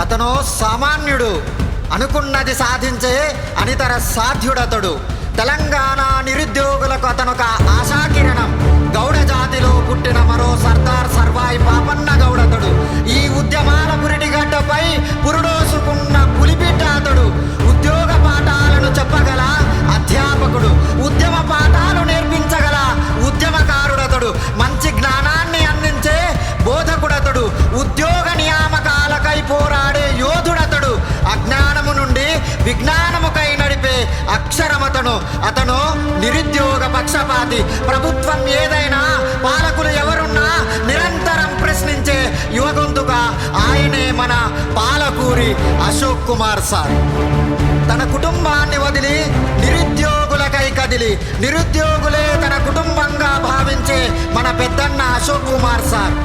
అతను సామాన్యుడు. అనుకున్నది సాధించే అనితర సాధ్యుడతడు. తెలంగాణ నిరుద్యోగులకు అతను ఒక ఆశాకిరణం. గౌడ జాతిలో పుట్టిన మరో సర్దార్ సర్వాయి విజ్ఞానముకై నడిపే అక్షరమతను. అతను నిరుద్యోగ పక్షపాతి. ప్రభుత్వం ఏదైనా పాలకులు ఎవరున్నా నిరంతరం ప్రశ్నించే యువగొంతుగా ఆయనే మన పాలకూరి అశోక్ కుమార్ సార్. తన కుటుంబాన్ని వదిలి నిరుద్యోగులకై కదిలి నిరుద్యోగులే తన కుటుంబంగా భావించే మన పెద్దన్న అశోక్ కుమార్ సార్.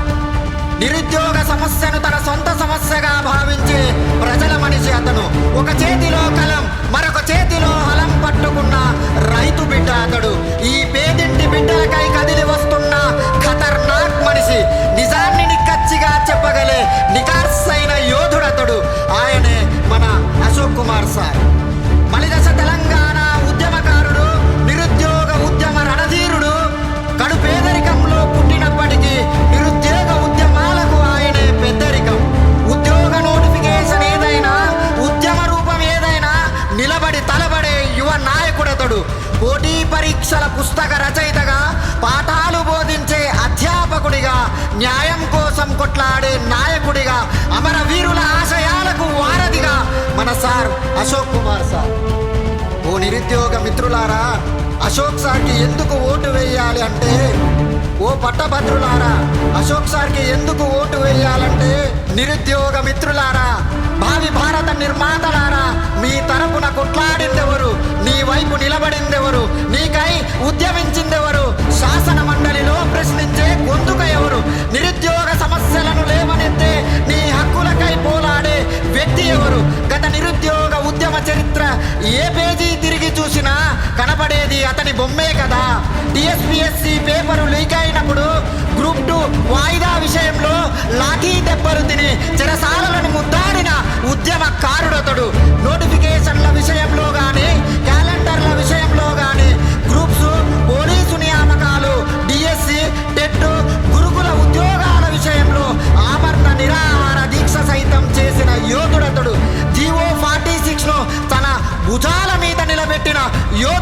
నిరుద్యోగ సమస్యను తన సొంత సమస్యగా భావించే ప్రజల మనిషి అతను. ఒక చేతిలో కలం మరొక చేతిలో హలం పట్టుకున్న రైతు బిడ్డ అతడు. ఈ పేదింటి బిడ్డలకై కదిలి వస్తున్న ఖతర్నాక్ మనిషి. నిజాన్ని నిక్కచ్చిగా చెప్పగలే నికార్సైన యోధుడతడు. ఆయనే మన అశోక్ కుమార్ సార్. పరీక్షల పుస్తక రచయితగా పాఠాలు బోధించే అధ్యాపకుడిగా న్యాయం కోసం కొట్లాడే నాయకుడిగా అమరవీరుల ఆశయాలకు వారధిగా మన సార్ అశోక్ కుమార్ సార్. ఓ నిరుద్యోగ మిత్రులారా అశోక్ సార్కి ఎందుకు ఓటు వేయాలి అంటే ఓ పట్టభద్రులారా అశోక్ సార్కి ఎందుకు ఓటు వేయాలంటే నిరుద్యోగ మిత్రులారా భావి భారత నిర్మాతలారా మీ తరపున కొట్లాడిందెవరు? వైపు నిలబడిందెవరు? నీకై ఉద్యమించిందెవరు? శాసన మండలిలో ప్రశ్నించే గొంతుక ఎవరు? నిరుద్యోగ సమస్యలను లేవనెత్తే నీ హక్కులకై పోలాడే వ్యక్తి ఎవరు? గత నిరుద్యోగ ఉద్యమ చరిత్ర ఏ పేజీ తిరిగి చూసినా కనబడేది అతని బొమ్మే కదా. టిఎస్పిఎస్సి పేపరు లీక్ అయినప్పుడు గ్రూప్ టూ వాయిదా విషయంలో లాఠీ దెబ్బలు తిని చెరసా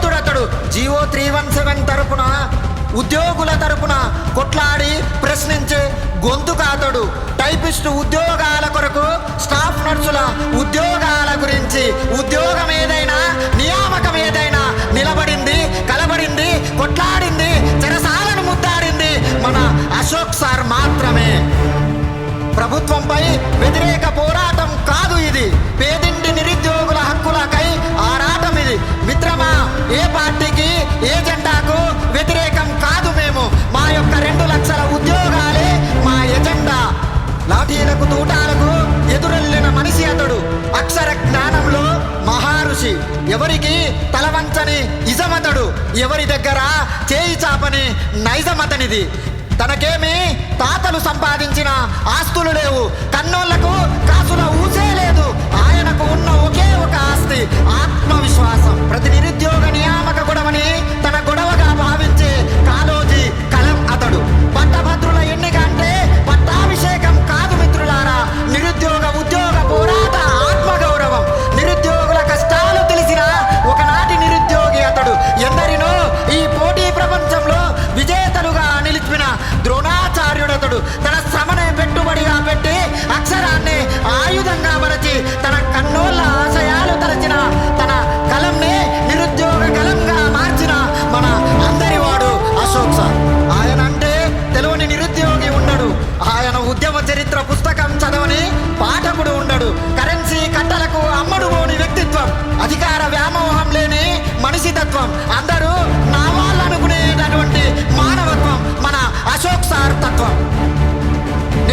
యోధుడతడు జీవో త్రీ వన్ సెవెన్ తరపున ఉద్యోగుల తరపున కొట్లాడి ప్రశ్నించే గొంతుక అతడు టైపిస్ట్ ఉద్యోగాల కొరకు స్టాఫ్ నర్సుల ఉద్యోగాల గురించి ఉద్యోగం ఏదైనా నియామకం ఏదైనా నిలబడింది కలబడింది కొట్లాడింది చెరసాలను ముద్దాడింది మన అశోక్ సార్ మాత్రమే. ప్రభుత్వంపై వ్యతిరేక మనిషి ఎవరికి తలవంచని ఇజమతడు ఎవరి దగ్గర చేయి చాపని నైజమతనిది. తనకేమి తాతలు సంపాదించిన ఆస్తులు లేవు కన్నోళ్ళకు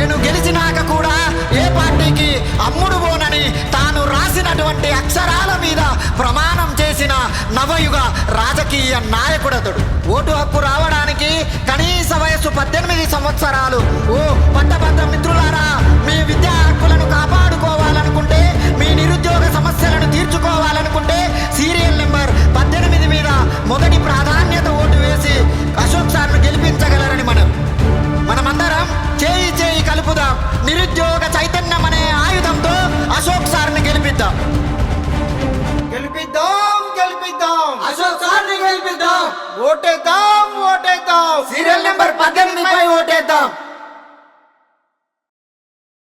నేను గెలిచినాక కూడా ఏ పార్టీకి అమ్ముడు పోనని తాను రాసినటువంటి అక్షరాల మీద ప్రమాణం చేసిన నవయుగ రాజకీయ నాయకుడతడు. ఓటు హక్కు రావడానికి కనీస వయస్సు పద్దెనిమిది సంవత్సరాలు. ఓ పట్టభద్ర ఓటేద్దాం ఓటేద్దాం. సీరియల్ నెంబర్ పద్దెనిమిది పై ఓటేద్దాం.